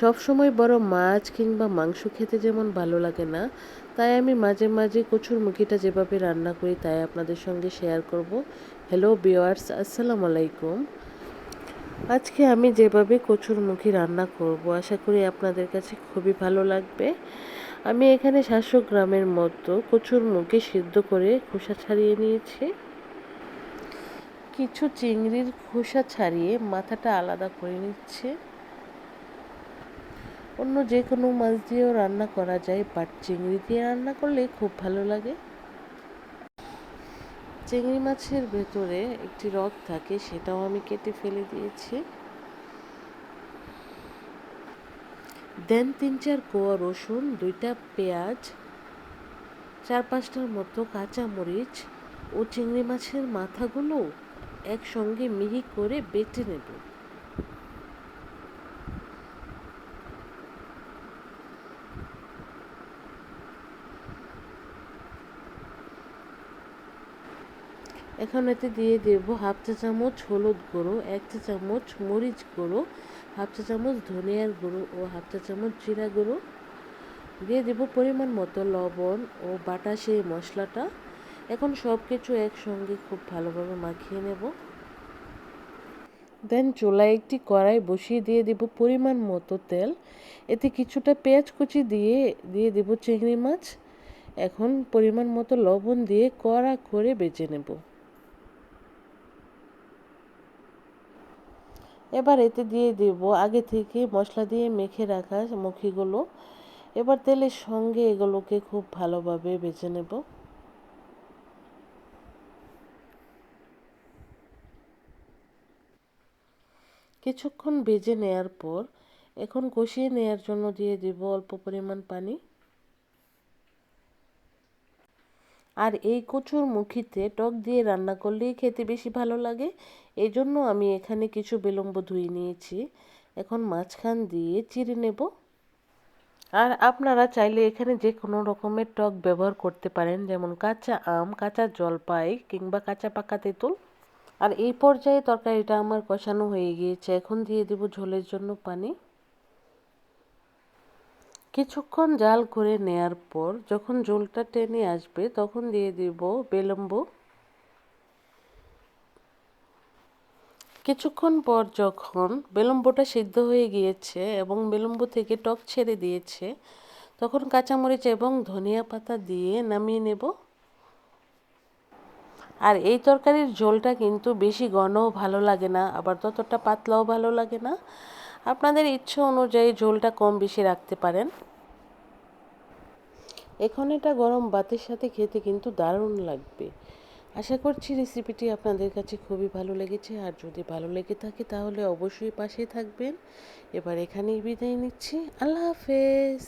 সব সময় বড় মাছ কিংবা মাংস খেতে যেমন ভালো লাগে না, তাই আমি মাঝে মাঝে কচুর মুখিটা যেভাবে রান্না করি তাই আপনাদের সঙ্গে শেয়ার করব। হ্যালো বিওয়ার্স আসসালামু আলাইকুম। আজকে আমি যেভাবে কচুর মুখি রান্না করব, আশা করি আপনাদের কাছে খুবই ভালো লাগবে। আমি এখানে সাতশো গ্রামের মতো কচুর মুখি সিদ্ধ করে খোসা ছাড়িয়ে নিয়েছি। কিছু চিংড়ির খোসা ছাড়িয়ে মাথাটা আলাদা করে নিচ্ছে। অন্য যে কোনো মাছ দিয়েও রান্না করা যায় বাট চিংড়ি দিয়ে রান্না করলে খুব ভালো লাগে। চিংড়ি মাছের ভেতরে একটি রক থাকে, সেটাও আমি কেটে ফেলে দিয়েছি। দেন তিন চার কোয়া রসুন, দুইটা পেঁয়াজ, চার পাঁচটার মতো কাঁচা মরিচ ও চিংড়ি মাছের মাথাগুলো একসঙ্গে মিহি করে বেটে নেব। এখন এতে দিয়ে দেব হাফ চা চামচ হলুদ গুঁড়ো, এক চা চামচ মরিচ গুঁড়ো, হাফ চা চামচ ধনিয়ার গুঁড়ো ও হাফ চা চামচ জিরা গুঁড়ো। দিয়ে দেব পরিমাণ মতো লবণ ও বাটা সেই মশলাটা। এখন সব কিছু একসঙ্গে খুব ভালোভাবে মাখিয়ে নেব। দেন চুলায় একটি কড়াই বসিয়ে দিয়ে দেব পরিমাণ মতো তেল। এতে কিছুটা পেঁয়াজ কুচি দিয়ে দিয়ে দেব চিংড়ি মাছ। এখন পরিমাণ মতো লবণ দিয়ে কড়া করে বেজে নেব। এবার এতে দিয়ে দেব আগে থেকে মশলা দিয়ে মেখে রাখা মুখিগুলো। এবার তেলের সঙ্গে এগুলোকে খুব ভালোভাবে বেছে নেব। কিছুক্ষণ ভেজে নেয়ার পর এখন কষিয়ে নেয়ার জন্য দিয়ে দেব অল্প পরিমাণ পানি। আর এই কচুর মুখিতে টক দিয়ে রান্না করলেই খেতে বেশি ভালো লাগে। এই জন্য আমি এখানে কিছু বিলম্ব ধুয়ে নিয়েছি। এখন মাঝখান দিয়ে চিড়ে নেব। আর আপনারা চাইলে এখানে যে কোনো রকমের টক ব্যবহার করতে পারেন, যেমন কাঁচা আম, কাঁচা জলপাই কিংবা কাঁচা পাকা তেঁতুল। আর এই পর্যায়ে তরকারিটা আমার কষানো হয়ে গিয়েছে। এখন দিয়ে দেব ঝোলের জন্য পানি। কিছুক্ষণ জাল করে নেয়ার পর যখন ঝোলটা টেনে আসবে, তখন দিয়ে দিব বেলম্ব কিছুক্ষণ পর যখন বেলম্বটা সিদ্ধ হয়ে গিয়েছে এবং বেলম্ব থেকে টক ছেড়ে দিয়েছে, তখন কাঁচামরিচ এবং ধনিয়া পাতা দিয়ে নামিয়ে নেব। আর এই তরকারির ঝোলটা কিন্তু বেশি ঘনও ভালো লাগে না, আবার ততটা পাতলাও ভালো লাগে না। আপনাদের ইচ্ছা অনুযায়ী ঝোলটা কম বেশি রাখতে পারেন। এখন এটা গরম ভাতের সাথে খেতে কিন্তু দারুণ লাগবে। আশা করছি রেসিপিটি আপনাদের কাছে খুবই ভালো লেগেছে। আর যদি ভালো লেগে থাকে তাহলে অবশ্যই পাশে থাকবেন। এবার এখানেই বিদায় নিচ্ছি। আল্লাহ হাফেজ।